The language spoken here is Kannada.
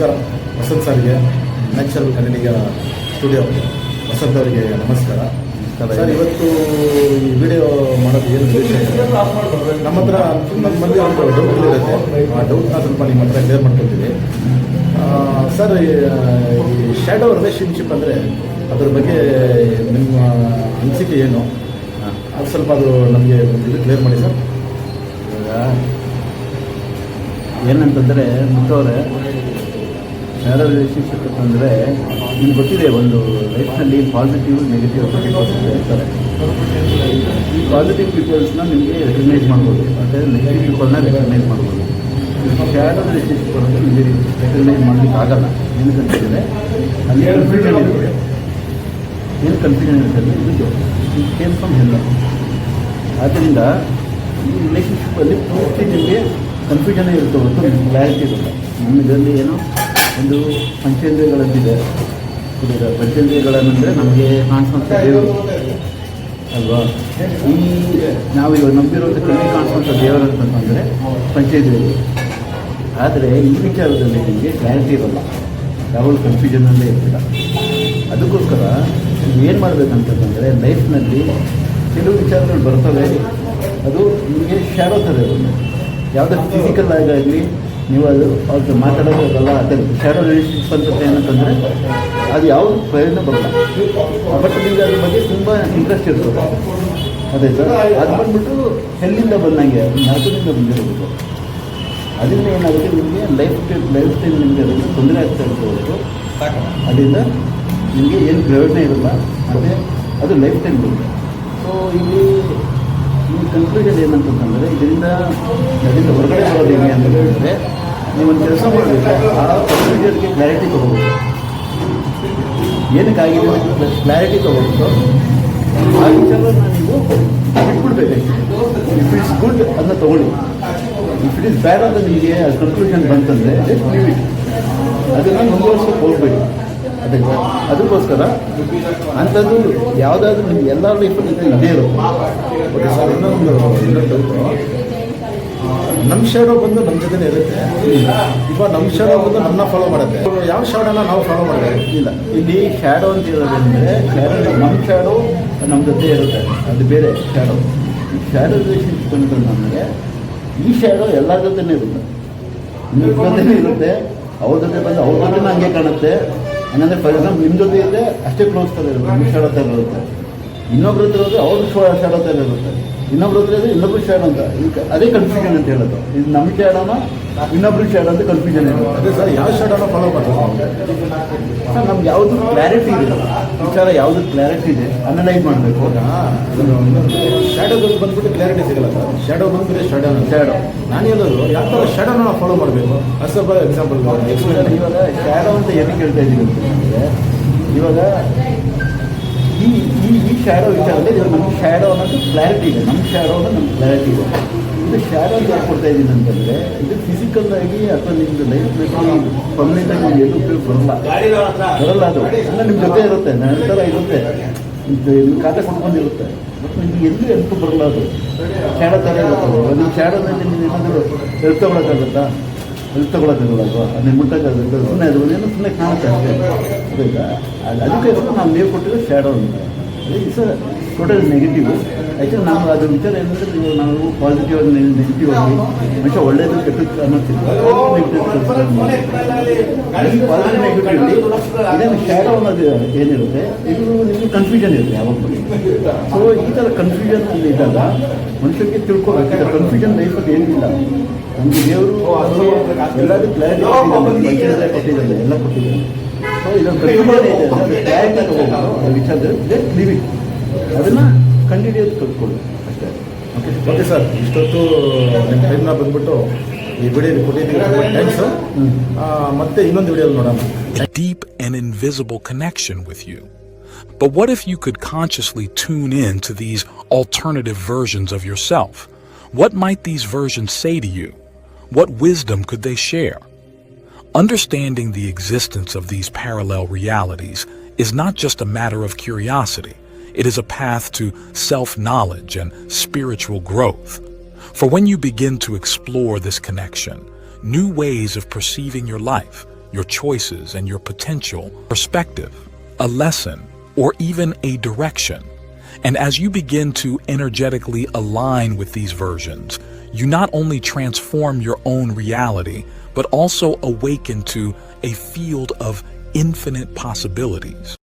ನಮಸ್ಕಾರ. ವಸಂತ್ ಸರ್ಗೆ ನ್ಯಾಚುರಲ್ ಕನ್ನಡಿಗ ಸ್ಟುಡಿಯೋ ವಸಂತ್ ಅವರಿಗೆ ನಮಸ್ಕಾರ. ಸರ್ ಇವತ್ತು ಈ ವಿಡಿಯೋ ಮಾಡೋದು ಏನು ಉದ್ದೇಶ? ನಮ್ಮ ಹತ್ರ ನಮ್ಮ ಮಂದಿ ಒಂದು ಡೌಟ್ ಇರುತ್ತೆ. ಆ ಡೌಟ್ನ ಸ್ವಲ್ಪ ನಿಮ್ಮ ಹತ್ರ ಕ್ಲಿಯರ್ ಮಾಡ್ಕೊತೀವಿ. ಸರ್ ಈ ಶ್ಯಾಡೋ ರಿಲೇಷನ್ಶಿಪ್ ಅಂದರೆ ಅದ್ರ ಬಗ್ಗೆ ನಿಮ್ಮ ಅನಿಸಿಕೆ ಏನು? ಅದು ಸ್ವಲ್ಪ ಅದು ನಮಗೆ ಒಂದು ಇದು ಕ್ಲಿಯರ್ ಮಾಡಿ ಸರ್. ಏನಂತಂದರೆ ಮುಟ್ಟೋರೆ ಶ್ಯಾಡೋ ರಿಲೇಷನ್ಶಿಪ್ ಅಂತಂದರೆ ನಿಮ್ಗೆ ಗೊತ್ತಿದೆ, ಒಂದು ಲೈಫ್ನಲ್ಲಿ ಪಾಸಿಟಿವ್ ನೆಗೆಟಿವ್ ಹೇಳ್ತಾರೆ ಈ ಪಾಸಿಟಿವ್ ಪೀಪಲ್ಸ್ನ ನಿಮಗೆ ರೆಕಗ್ನೈಸ್ ಮಾಡ್ಬೋದು. ಮತ್ತು ನೆಗೆಟಿವ್ ಪೀಪಲ್ನ ರೆಕಗ್ನೈಸ್ ಮಾಡ್ಬೋದು. ಶ್ಯಾಡೋ ರಿಲೇಷನ್ಶಿಪ್ ಅಂದರೆ ನಿಮಗೆ ರೆಕಗ್ನೈಸ್ ಮಾಡಲಿಕ್ಕೆ ಆಗಲ್ಲ. ಏನಕ್ಕಂತಂದರೆ ಅಲ್ಲಿ? ಕನ್ಫ್ಯೂಷನ್ ಇರುತ್ತೆ. ಏನು ಕನ್ಫ್ಯೂಷನ್ ಇರುತ್ತೆ ಅಂದರೆ ಇದು ಕೇಮ್ ಫ್ರಮ್ ಹೆಲ್ಲ ಆದ್ದರಿಂದ ಈ ರಿಲೇಷನ್ಶಿಪ್ಪಲ್ಲಿ ಪೂರ್ತಿ ನಿಮಗೆ ಕನ್ಫ್ಯೂಷನ್ ಇರುತ್ತೆ ನಿಮ್ಗೆ ಕ್ಲಾರಿಟಿ ಇರಲ್ಲ. ನಮ್ಮ ಇದರಲ್ಲಿ ಏನೋ? ಒಂದು ಪಂಚೇಂದ್ರಿಯಗಳಂತಿದೆ ಪಂಚೇಂದ್ರಿಯಗಳನ್ನಂದರೆ ನಮಗೆ ಕಾಣಿಸುವಂಥ ದೇವರು. ಅಲ್ವಾ? ಈ ನಾವು ಇವಾಗ ನಂಬಿರುವಂಥ ಕಣ್ಣಿಗೆ ಕಾಣಿಸುವಂಥ ದೇವರು ಅಂತಂದರೆ ಪಂಚೇಂದ್ರಿಯಗಳು ಆದರೆ ಈ ವಿಚಾರದಲ್ಲಿ ನಿಮಗೆ ಕ್ಲಾರಿಟಿ ಇರಲ್ಲ. ಯಾವಾಗಲೂ ಕನ್ಫ್ಯೂಷನಲ್ಲೇ ಇರ್ತೀರ. ಅದಕ್ಕೋಸ್ಕರ ಏನು ಮಾಡಬೇಕಂತಂದರೆ ಲೈಫ್ನಲ್ಲಿ ಕೆಲವು ವಿಚಾರಗಳು ಬರ್ತವೆ. ಅದು ನಿಮಗೆ ಥರ ಇರುತ್ತೆ ಯಾವುದೇ ಫಿಸಿಕಲ್ ಆಗಾಗಲಿ ನೀವು ಅದು ಅವ್ರಿಗೆ ಮಾತಾಡೋದಲ್ಲ ಅದೇ ಶಾಡೋ ರಿಲೇಷನ್ಶಿಪ್ ಅಂತ ಏನಂತಂದರೆ ಅದು ಯಾವುದು ಪ್ರಯೋಜನ ಬರಲ್ಲ. ಬಟ್ ನಿಮಗೆ ಅದ್ರ ಬಗ್ಗೆ ತುಂಬ ಇಂಟ್ರೆಸ್ಟ್ ಇರ್ತದೆ ಅದೇ ಸರ್ ಅದು ಬಂದ್ಬಿಟ್ಟು ಹೆಲ್ಲಿಂದ ಬಂದಂಗೆ ನಾಲ್ಕರಿಂದ ಬಂದಿರಬೇಕು ಅದರಿಂದ ಏನಾಗುತ್ತೆ ನಿಮಗೆ ಲೈಫ್ ಸ್ಟೈಲ್ ಲೈಫ್ ಸ್ಟೈಲ್ ನಿಮಗೆ ಅದರಿಂದ ತೊಂದರೆ ಆಗ್ತಾ ಹೊರತು. ಅದರಿಂದ ನಿಮಗೆ ಏನು ಪ್ರಯೋಜನ ಇರಲ್ಲ. ಮತ್ತು ಅದು ಲೈಫ್ ಟೈಮ್ ಬರುತ್ತೆ. ಸೊ ಇಲ್ಲಿ ಈ ಕನ್ಕ್ಲೂಷನ್ ಏನಂತಂದರೆ, ಇದರಿಂದ ಅದರಿಂದ ಹೊರಗಡೆ ಬರೋದು ಹೇಗೆ ಅಂತ ಹೇಳಿದ್ರೆ ನೀವೊಂದು ಕೆಲಸ ಮಾಡಬೇಕು. ಆ ಪ್ರೊಸೀಜರ್ಗೆ ಕ್ಲಾರಿಟಿ ತಗೋಬೇಕು ಏನಕ್ಕಾಗಿದೆ ಕ್ಲಾರಿಟಿ ತಗೋಬೇಕು ಆ ವಿಚಾರ ನೀವು ಬಿಟ್ಬಿಡ್ಬೇಕು ಇಫ್ ಇಟ್ಸ್ ಗುಡ್ ಅದನ್ನ ತಗೊಳ್ಳಿ. ಇಫ್ ಇಟ್ ಇಸ್ ಬ್ಯಾಡ್ ಅಂತ ನಿಮಗೆ ಕನ್ಕ್ಲೂಷನ್ ಬಂತಂದರೆ ಜಸ್ಟ್ ಲೀವ್ ಇಟ್ ಹೋಗ್ಬೇಡಿ. ಅದಕ್ಕೆ ಅದಕ್ಕೋಸ್ಕರ ಅಂಥದ್ದು ಯಾವುದಾದ್ರೂ ನಿಮ್ಗೆ ಎಲ್ಲ ಲೈಫಲ್ಲಿ ಇದೇ ಇರುತ್ತೆ. ಇನ್ನೊಂದು ಇನ್ನೊಂದು ನಮ್ಮ ಶಾಡೋ ಬಂದು ನಮ್ಮ ಜೊತೆ ಇರುತ್ತೆ. ಇವಾಗ ನಮ್ಮ ಶಾಡೋ ಬಂದು ನನ್ನ ಫಾಲೋ ಮಾಡುತ್ತೆ. ಯಾವ ಶಾಡೋನ ನಾವು ಫಾಲೋ ಮಾಡಬೇಕು? ಇಲ್ಲ. ಇಲ್ಲಿ ಶ್ಯಾಡೋ ಅಂತ ಹೇಳೋದಂದ್ರೆ ಶ್ಯಾಡೋ ನಮ್ಮ ಶ್ಯಾಡೋ ನಮ್ಮ ಜೊತೆ ಇರುತ್ತೆ. ಅದು ಬೇರೆ ಶ್ಯಾಡೋ ಶ್ಯಾಡೋ ರಿಲೇಷನ್ಶಿಪ್ ನಮಗೆ ಈ ಶ್ಯಾಡೋ ಎಲ್ಲರ ಜೊತೆನೇ ಇರುತ್ತೆ. ನಿಮ್ಮ ಜೊತೆನೇ ಇರುತ್ತೆ, ಅವ್ರ ಜೊತೆ ಬಂದು ಅವ್ರ ಜೊತೆ ಹಂಗೆ ಕಾಣುತ್ತೆ. ಏನಂದ್ರೆ ಫಾರ್ ಎಕ್ಸಾಂಪಲ್ ನಿಮ್ಮ ಜೊತೆ ಇದ್ದರೆ ಅಷ್ಟೇ ಕ್ಲೋಸ್ ತರ ಇರುತ್ತೆ. ನಿಮ್ಮ ಶ್ಯಾಡೋ ಥರ ಇರುತ್ತೆ. ಇನ್ನೊಬ್ರ ಹತ್ರ ಹೋದ್ರೆ ಅವ್ರ ಅಂತ ಥರ ಇರುತ್ತೆ ಇನ್ನೊಬ್ರ ಹತ್ರ ಇದ್ರೆ ಇನ್ನೊಬ್ರು ಶ್ಯಾಡೋ ಅಂತ. ಅದೇ ಕನ್ಫ್ಯೂಷನ್ ಅಂತ ಹೇಳೋದು. ಇದು ನಮ್ಮ ಶಾಡೋನ ಇನ್ನೊಬ್ರು ಶ್ಯಾಡೋ ಅಂತ ಕನ್ಫ್ಯೂಷನ್ ಇದೆ ಅದೇ ಸರ್ ಯಾವ ಶಾಡೋನ ಫಾಲೋ ಮಾಡಬೇಕು ಸರ್ ನಮ್ಗೆ ಯಾವುದು ಕ್ಲಾರಿಟಿ ಇದೆ ವಿಚಾರ ಯಾವುದು ಕ್ಲಾರಿಟಿ ಇದೆ ಅನಲೈಸ್ ಮಾಡಬೇಕು. ಶಾಡೋಗಳು ಬಂದ್ಬಿಟ್ಟು ಕ್ಲಾರಿಟಿ ಸಿಗಲ್ಲ ಸರ್. ಶಾಡೋ ಬಂದ್ಬಿಟ್ಟು ಶಾಡೋ ಶಾಡೋ ನಾನು ಹೇಳೋದು ಯಾವ ಥರ ಶಾಡೋನ ಫಾಲೋ ಮಾಡಬೇಕು? ಅಸಬ ಎಕ್ಸಾಂಪಲ್ ಇವಾಗ ಶಾಡೋ ಅಂತ ಏನಕ್ಕೆ ಹೇಳ್ತಾ ಇದ್ದೀವಿ ಇವಾಗ ಈ ಈ ಈ ಶ್ಯಾಡೋ ವಿಚಾರದಲ್ಲಿ ಇದು ನಮ್ಮ ಶ್ಯಾಡೋ ಅನ್ನೋದು ಕ್ಲಾರಿಟಿ ಇದೆ. ನಮ್ಮ ಶ್ಯಾಡೋ ಅನ್ನೋದು ನಮ್ಗೆ ಕ್ಲಾರಿಟಿ ಇದೆ. ಇದು ಶ್ಯಾಡೋ ಯಾಕೆ ಕೊಡ್ತಾ ಇದ್ದೀನಿ ಅಂತಂದರೆ, ಇದು ಫಿಸಿಕಲ್ ಆಗಿ ಅಥವಾ ನಿಮ್ಮದು ಲೈಫ್ ಪರ್ಮನೆಂಟ್ ಆಗಿ ನಿಮ್ಗೆ ಎಲ್ಲೂ ಉಪಯೋಗ ಬರಲ್ಲ. ಬರಲ್ಲ ಅದು. ಅಂದರೆ ನಿಮ್ಮ ಜೊತೆ ಇರುತ್ತೆ ನನ್ನ ಥರ ಇರುತ್ತೆ. ನಿಮ್ಮ ಖಾತೆ ಕೊಟ್ಕೊಂಡಿರುತ್ತೆ. ಬಟ್ ನಿಮ್ಗೆ ಎಲ್ಲೂ ಹೆಲ್ಪ್ ಬರಲ್ಲ ಅದು. ಶ್ಯಾಡೋ ಥರ ಇರುತ್ತೆ. ನಿಮ್ಮ ಶ್ಯಾಡೋದಲ್ಲಿ ನೀವು ಏನಾದರೂ ಹೆಲ್ಪ್ ತೊಗೊಳಕ್ಕಾಗುತ್ತಾ ಹೆಲ್ಪ್ ತೊಗೊಳಕ್ಕಾಗಲ್ಲ ಅಲ್ವಾ ಅದನ್ನ ಮುಟ್ಟಕ್ಕೆ ಸುಮ್ಮನೆ ಅದು ಏನೋ ಸುಮ್ಮನೆ ಕಾಣುತ್ತೆ ಅಷ್ಟೇ ಆಯ್ತಾ ಅದು ಅದಕ್ಕೆ ನಾವು ನೀವು ಕೊಟ್ಟಿರೋ ಶ್ಯಾಡೋ ಅಂತ. ಇಟ್ಸ್ ಟೋಟಲ್ ನೆಗೆಟಿವ್ ಆ್ಯಕ್ಚುಲಿ ನಾವು ಅದು ವಿಚಾರ ಏನಂದರೆ ನೀವು ನಾವು ಪಾಸಿಟಿವ್ ಆಗಿ ನೆಗೆಟಿವ್ ಆಗಿ, ಮನುಷ್ಯ ಒಳ್ಳೇದು, ಕೆಟ್ಟದ್ದು ಅನ್ನೋದಿಲ್ಲ ಪಾಸಿಟಿವ್ ನೆಗೆಟಿವ್ಲಿ ಇದೇನು ಶ್ಯಾಡೋ ಅನ್ನೋದು ಏನಿರುತ್ತೆ? ಇದು ನಿಮಗೆ ಕನ್ಫ್ಯೂಷನ್ ಇರುತ್ತೆ ಯಾವಾಗಲೂ. ಸೊ ಈ ಥರ ಕನ್ಫ್ಯೂಷನ್ ಇದ್ದಾಗ ಮನುಷ್ಯನಿಗೆ ತಿಳ್ಕೊಬೇಕು. ಕನ್ಫ್ಯೂಷನ್ ಲೈಫಲ್ಲಿ ಏನಿಲ್ಲ. ನಮಗೆ ದೇವರು ಎಲ್ಲದೂ ಕ್ಲಾರಿಟಿ ಕೊಟ್ಟಿದ್ದಾರೆ ಕೊಟ್ಟಿದ್ದಾರೆ ಎಲ್ಲ ಕೊಟ್ಟಿದ್ದಾರೆ ಸೊ ಇದೊಂದು ಕನ್ಫ್ಯೂಷನ್ ಇದೆ ಕ್ಲಾರಿಟಿ ತಗೋಬೇಕು ಆ ವಿಚಾರದಲ್ಲಿ ಜಸ್ಟ್ ಲೀವ್ ಇಟ್ ಅದನ್ನು ಕಂಟಿನ್ಯೂಸ್ ಕಲ್ತ್ಕೊಳ್ಳಿ ಅಷ್ಟೇ ಓಕೆ ಓಕೆ ಸರ್ ಇಷ್ಟೊತ್ತು ನಿಮ್ಮ ಟೈಮ್ನ ಬಂದ್ಬಿಟ್ಟು ಈ ವಿಡಿಯೋ ಕೊಟ್ಟಿದ್ದೀವಿ ಥ್ಯಾಂಕ್ಸ್ ಮತ್ತೆ ಇನ್ನೊಂದು ವಿಡಿಯೋ ನೋಡೋಣ a deep and invisible connection with you. But what if you could consciously tune in to these alternative versions of yourself? What might these versions say to you? What wisdom could they share? Understanding the existence of these parallel realities is not just a matter of curiosity, it is a path to self knowledge and spiritual growth. For when you begin to explore this connection, new ways of perceiving your life, your choices and your potential, perspective, a lesson, or even a direction. And as you begin to energetically align with these versions, you not only transform your own reality, but also awaken to a field of infinite possibilities.